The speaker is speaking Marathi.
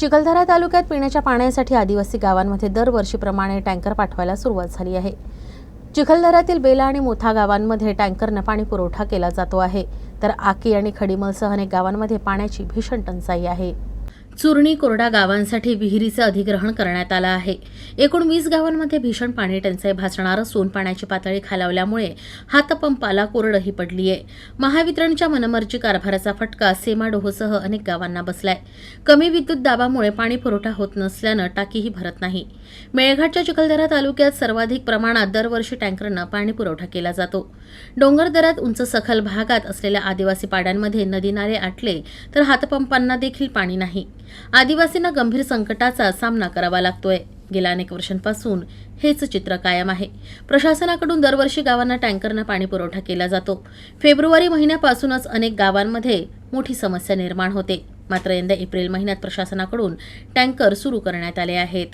चिखलदरा तालुक्यात पिण्याच्या पाण्यासाठी आदिवासी गावांमध्ये दरवर्षीप्रमाणे टँकर पाठवायला सुरुवात झाली आहे. चिखलदऱ्यातील बेला आणि मोथा गावांमध्ये टँकरनं पाणी पुरवठा केला जातो आहे. तर आकी आणि खडीमलसह अनेक गावांमध्ये पाण्याची भीषण टंचाई आहे. चुरणी कोरडा गावांसाठी विहिरीचं अधिग्रहण करण्यात आलं आहे. एकूण वीस गावांमध्ये भीषण पाणी टंचाई भासणार असून पाण्याची पातळी खालावल्यामुळे हातपंपाला कोरडही पडली आहे महावितरणच्या मनमर्जी कारभाराचा फटका सेमाडोहसह अनेक गावांना बसलाय. कमी विद्युत दाबामुळे पाणी पुरवठा होत नसल्यानं टाकीही भरत नाही. मेळघाटच्या चिखलदरा तालुक्यात सर्वाधिक प्रमाणात दरवर्षी टँकरनं पाणी पुरवठा केला जातो. डोंगरदरात उंच सखल भागात असलेल्या आदिवासी पाड्यांमध्ये नदी नाले आटले तर हातपंपांना देखील पाणी नाही. आदिवासींना गंभीर संकटाचा सामना करावा लागतोय. गेल्या अनेक वर्षांपासून हेच चित्र कायम आहे. प्रशासनाकडून दरवर्षी गावांना टँकरनं पाणी पुरवठा केला जातो. फेब्रुवारी महिन्यापासूनच अनेक गावांमध्ये मोठी समस्या निर्माण होते. मात्र यंदा एप्रिल महिन्यात प्रशासनाकडून टँकर सुरू करण्यात आले आहेत.